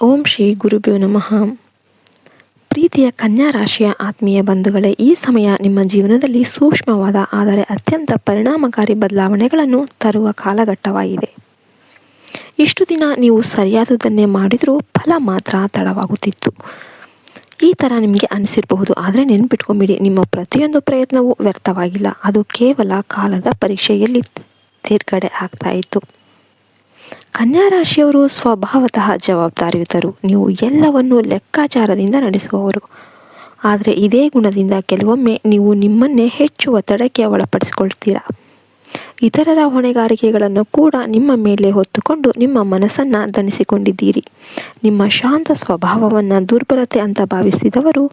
ಓಂ ಶ್ರೀ ಗುರುಭ್ಯೋ ನಮಃ. ಪ್ರೀತಿಯ ಕನ್ಯಾ ರಾಶಿಯ ಆತ್ಮೀಯ ಬಂಧುಗಳೇ, ಈ ಸಮಯ ನಿಮ್ಮ ಜೀವನದಲ್ಲಿ ಸೂಕ್ಷ್ಮವಾದ, ಆದರೆ ಅತ್ಯಂತ ಪರಿಣಾಮಕಾರಿ ಬದಲಾವಣೆಗಳನ್ನು ತರುವ ಕಾಲಘಟ್ಟವಾಗಿದೆ. ಇಷ್ಟು ದಿನ ನೀವು ಸರಿಯಾದುದನ್ನೇ ಮಾಡಿದರೂ ಫಲ ಮಾತ್ರ ತಡವಾಗುತ್ತಿತ್ತು. ಈ ಥರ ನಿಮಗೆ ಅನಿಸಿರಬಹುದು, ಆದರೆ ನೆನ್ಪಿಟ್ಕೊಂಬಿಡಿ, ನಿಮ್ಮ ಪ್ರತಿಯೊಂದು ಪ್ರಯತ್ನವೂ ವ್ಯರ್ಥವಾಗಿಲ್ಲ. ಅದು ಕೇವಲ ಕಾಲದ ಪರೀಕ್ಷೆಯಲ್ಲಿ ತೇರ್ಗಡೆ ಆಗ್ತಾ ಇತ್ತು. ಕನ್ಯಾ ರಾಶಿಯವರು ಸ್ವಭಾವತಃ ಜವಾಬ್ದಾರಿಯುತರು. ನೀವು ಎಲ್ಲವನ್ನು ಲೆಕ್ಕಾಚಾರದಿಂದ ನಡೆಸುವವರು. ಆದರೆ ಇದೇ ಗುಣದಿಂದ ಕೆಲವೊಮ್ಮೆ ನೀವು ನಿಮ್ಮನ್ನೇ ಹೆಚ್ಚು ಒತ್ತಡಕ್ಕೆ ಒಳಪಡಿಸಿಕೊಳ್ತೀರಾ? ಇತರರ ಹೊಣೆಗಾರಿಕೆಗಳನ್ನು ಕೂಡ ನಿಮ್ಮ ಮೇಲೆ ಹೊತ್ತುಕೊಂಡು ನಿಮ್ಮ ಮನಸ್ಸನ್ನು ದಣಿಸಿಕೊಂಡಿದ್ದೀರಿ. ನಿಮ್ಮ ಶಾಂತ ಸ್ವಭಾವವನ್ನು ದುರ್ಬಲತೆ ಅಂತ ಭಾವಿಸಿದವರು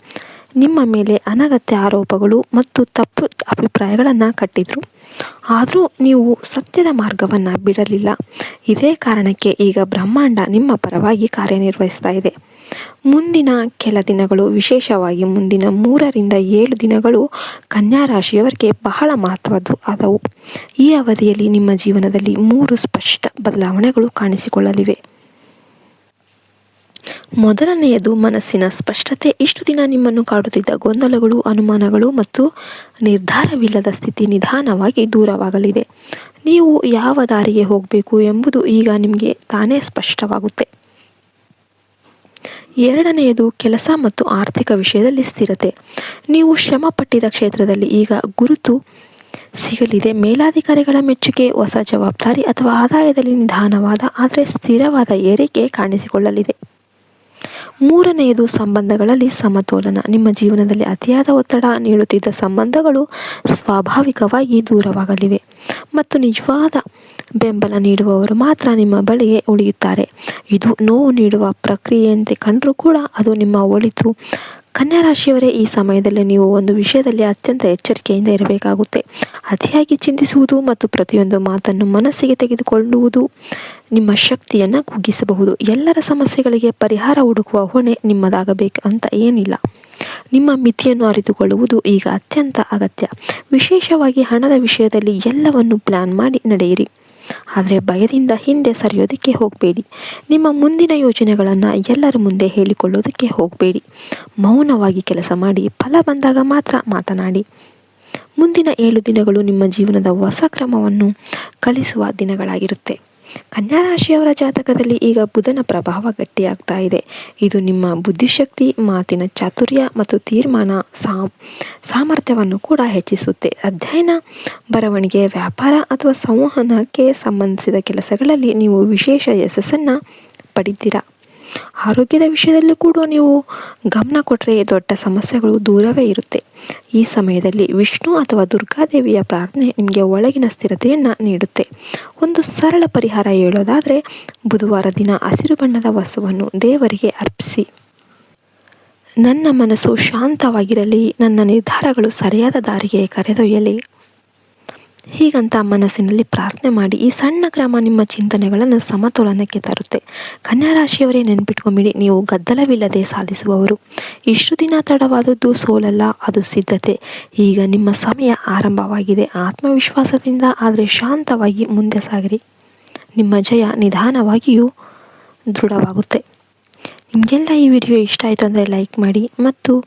ನಿಮ್ಮ ಮೇಲೆ ಅನಗತ್ಯ ಆರೋಪಗಳು ಮತ್ತು ತಪ್ಪು ಅಭಿಪ್ರಾಯಗಳನ್ನು ಕಟ್ಟಿದರು. ಆದರೂ ನೀವು ಸತ್ಯದ ಮಾರ್ಗವನ್ನು ಬಿಡಲಿಲ್ಲ. ಇದೇ ಕಾರಣಕ್ಕೆ ಈಗ ಬ್ರಹ್ಮಾಂಡ ನಿಮ್ಮ ಪರವಾಗಿ ಕಾರ್ಯನಿರ್ವಹಿಸ್ತಾ ಇದೆ. ಮುಂದಿನ ಕೆಲ ದಿನಗಳು, ವಿಶೇಷವಾಗಿ ಮುಂದಿನ ಮೂರರಿಂದ ಏಳು ದಿನಗಳು ಕನ್ಯಾ ರಾಶಿಯವರಿಗೆ ಬಹಳ ಮಹತ್ವದ್ದು ಆದವು. ಈ ಅವಧಿಯಲ್ಲಿ ನಿಮ್ಮ ಜೀವನದಲ್ಲಿ ಮೂರು ಸ್ಪಷ್ಟ ಬದಲಾವಣೆಗಳು ಕಾಣಿಸಿಕೊಳ್ಳಲಿವೆ. ಮೊದಲನೆಯದು ಮನಸ್ಸಿನ ಸ್ಪಷ್ಟತೆ. ಇಷ್ಟು ದಿನ ನಿಮ್ಮನ್ನು ಕಾಡುತ್ತಿದ್ದ ಗೊಂದಲಗಳು, ಅನುಮಾನಗಳು ಮತ್ತು ನಿರ್ಧಾರವಿಲ್ಲದ ಸ್ಥಿತಿ ನಿಧಾನವಾಗಿ ದೂರವಾಗಲಿದೆ. ನೀವು ಯಾವ ದಾರಿಗೆ ಹೋಗಬೇಕು ಎಂಬುದು ಈಗ ನಿಮಗೆ ತಾನೇ ಸ್ಪಷ್ಟವಾಗುತ್ತೆ. ಎರಡನೆಯದು ಕೆಲಸ ಮತ್ತು ಆರ್ಥಿಕ ವಿಷಯದಲ್ಲಿ ಸ್ಥಿರತೆ. ನೀವು ಶ್ರಮ ಪಟ್ಟಿದ ಕ್ಷೇತ್ರದಲ್ಲಿ ಈಗ ಗುರುತು ಸಿಗಲಿದೆ. ಮೇಲಾಧಿಕಾರಿಗಳ ಮೆಚ್ಚುಗೆ, ಹೊಸ ಜವಾಬ್ದಾರಿ ಅಥವಾ ಆದಾಯದಲ್ಲಿ ನಿಧಾನವಾದ, ಆದರೆ ಸ್ಥಿರವಾದ ಏರಿಕೆ ಕಾಣಿಸಿಕೊಳ್ಳಲಿದೆ. ಮೂರನೆಯದು ಸಂಬಂಧಗಳಲ್ಲಿ ಸಮತೋಲನ. ನಿಮ್ಮ ಜೀವನದಲ್ಲಿ ಅತಿಯಾದ ಒತ್ತಡ ನೀಡುತ್ತಿದ್ದ ಸಂಬಂಧಗಳು ಸ್ವಾಭಾವಿಕವಾಗಿ ದೂರವಾಗಲಿವೆ. ಮತ್ತು ನಿಜವಾದ ಬೆಂಬಲ ನೀಡುವವರು ಮಾತ್ರ ನಿಮ್ಮ ಬಳಿಗೆ ಉಳಿಯುತ್ತಾರೆ. ಇದು ನೋವು ನೀಡುವ ಪ್ರಕ್ರಿಯೆಯಂತೆ ಕಂಡರೂ ಕೂಡ ಅದು ನಿಮ್ಮ ಒಳಿತು ಕನ್ಯಾ ರಾಶಿಯವರೇ ಈ ಸಮಯದಲ್ಲಿ ನೀವು ಒಂದು ವಿಷಯದಲ್ಲಿ ಅತ್ಯಂತ ಎಚ್ಚರಿಕೆಯಿಂದ ಇರಬೇಕಾಗುತ್ತೆ. ಅತಿಯಾಗಿ ಚಿಂತಿಸುವುದು ಮತ್ತು ಪ್ರತಿಯೊಂದು ಮಾತನ್ನು ಮನಸ್ಸಿಗೆ ತೆಗೆದುಕೊಳ್ಳುವುದು ನಿಮ್ಮ ಶಕ್ತಿಯನ್ನು ಕುಗ್ಗಿಸಬಹುದು. ಎಲ್ಲರ ಸಮಸ್ಯೆಗಳಿಗೆ ಪರಿಹಾರ ಹುಡುಕುವ ಹೊಣೆ ನಿಮ್ಮದಾಗಬೇಕು ಅಂತ ಏನಿಲ್ಲ. ನಿಮ್ಮ ಮಿತಿಯನ್ನು ಅರಿತುಕೊಳ್ಳುವುದು ಈಗ ಅತ್ಯಂತ ಅಗತ್ಯ. ವಿಶೇಷವಾಗಿ ಹಣದ ವಿಷಯದಲ್ಲಿ ಎಲ್ಲವನ್ನು ಪ್ಲಾನ್ ಮಾಡಿ ನಡೆಯಿರಿ. ಆದರೆ ಭಯದಿಂದ ಹಿಂದೆ ಸರಿಯೋದಕ್ಕೆ ಹೋಗಬೇಡಿ. ನಿಮ್ಮ ಮುಂದಿನ ಯೋಜನೆಗಳನ್ನು ಎಲ್ಲರ ಮುಂದೆ ಹೇಳಿಕೊಳ್ಳೋದಕ್ಕೆ ಹೋಗಬೇಡಿ. ಮೌನವಾಗಿ ಕೆಲಸ ಮಾಡಿ, ಫಲ ಬಂದಾಗ ಮಾತ್ರ ಮಾತನಾಡಿ. ಮುಂದಿನ ಏಳು ದಿನಗಳು ನಿಮ್ಮ ಜೀವನದ ಹೊಸ ಕ್ರಮವನ್ನು ಕಲಿಸುವ ದಿನಗಳಾಗಿರುತ್ತೆ. ಕನ್ಯಾ ರಾಶಿಯವರ ಜಾತಕದಲ್ಲಿ ಈಗ ಬುಧನ ಪ್ರಭಾವ ಗಟ್ಟಿಯಾಗ್ತಾ ಇದೆ. ಇದು ನಿಮ್ಮ ಬುದ್ಧಿಶಕ್ತಿ, ಮಾತಿನ ಚಾತುರ್ಯ ಮತ್ತು ತೀರ್ಮಾನ ಸಾಮ್, ಸಾಮರ್ಥ್ಯವನ್ನು ಕೂಡ ಹೆಚ್ಚಿಸುತ್ತೆ. ಅಧ್ಯಯನ, ಬರವಣಿಗೆ, ವ್ಯಾಪಾರ ಅಥವಾ ಸಂವಹನಕ್ಕೆ ಸಂಬಂಧಿಸಿದ ಕೆಲಸಗಳಲ್ಲಿ ನೀವು ವಿಶೇಷ ಯಶಸ್ಸನ್ನು ಪಡಿತೀರಾ? ಆರೋಗ್ಯದ ವಿಷಯದಲ್ಲೂ ಕೂಡ ನೀವು ಗಮನ ಕೊಟ್ಟರೆ ದೊಡ್ಡ ಸಮಸ್ಯೆಗಳು ದೂರವೇ ಇರುತ್ತೆ. ಈ ಸಮಯದಲ್ಲಿ ವಿಷ್ಣು ಅಥವಾ ದುರ್ಗಾದೇವಿಯ ಪ್ರಾರ್ಥನೆ ನಿಮಗೆ ಒಳಗಿನ ಸ್ಥಿರತೆಯನ್ನು ನೀಡುತ್ತೆ. ಒಂದು ಸರಳ ಪರಿಹಾರ ಹೇಳೋದಾದರೆ, ಬುಧವಾರ ದಿನ ಹಸಿರು ಬಣ್ಣದ ವಸ್ತುವನ್ನು ದೇವರಿಗೆ ಅರ್ಪಿಸಿ. ನನ್ನ ಮನಸ್ಸು ಶಾಂತವಾಗಿರಲಿ, ನನ್ನ ನಿರ್ಧಾರಗಳು ಸರಿಯಾದ ದಾರಿಗೆ ಕರೆದೊಯ್ಯಲಿ. ಹೀಗಂತ ಮನಸ್ಸಿನಲ್ಲಿ ಪ್ರಾರ್ಥನೆ ಮಾಡಿ ಈ ಸಣ್ಣ ಕ್ರಮ ನಿಮ್ಮ ಚಿಂತನೆಗಳನ್ನು ಸಮತೋಲನಕ್ಕೆ ತರುತ್ತೆ. ಕನ್ಯಾ ರಾಶಿಯವರೇ ನೆನ್ಪಿಟ್ಕೊಂಬಿಡಿ, ನೀವು ಗದ್ದಲವಿಲ್ಲದೆ ಸಾಧಿಸುವವರು. ಇಷ್ಟು ದಿನ ತಡವಾದದ್ದು ಸೋಲಲ್ಲ, ಅದು ಸಿದ್ಧತೆ. ಈಗ ನಿಮ್ಮ ಸಮಯ ಆರಂಭವಾಗಿದೆ. ಆತ್ಮವಿಶ್ವಾಸದಿಂದ ಆದರೆ ಶಾಂತವಾಗಿ ಮುಂದೆ ಸಾಗಿರಿ. ನಿಮ್ಮ ಜಯ ನಿಧಾನವಾಗಿಯೂ ದೃಢವಾಗುತ್ತೆ. ನಿಮಗೆಲ್ಲ ಈ ವಿಡಿಯೋ ಇಷ್ಟ ಆಯಿತು ಅಂದರೆ ಲೈಕ್ ಮಾಡಿ ಮತ್ತು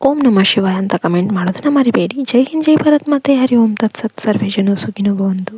ಓಂ ನಮ ಶಿವಾಯ ಅಂತ ಕಮೆಂಟ್ ಮಾಡೋದನ್ನು ಮರಿಬೇಡಿ ಜೈ ಹಿಂದ್ ಜೈ ಭಾರತ್ ಮತ್ತೆ ಹರಿ ಓಂ ತತ್ಸತ್ ಸರ್ವೇಜನು ಸುಖಿನೋ ಒಂದು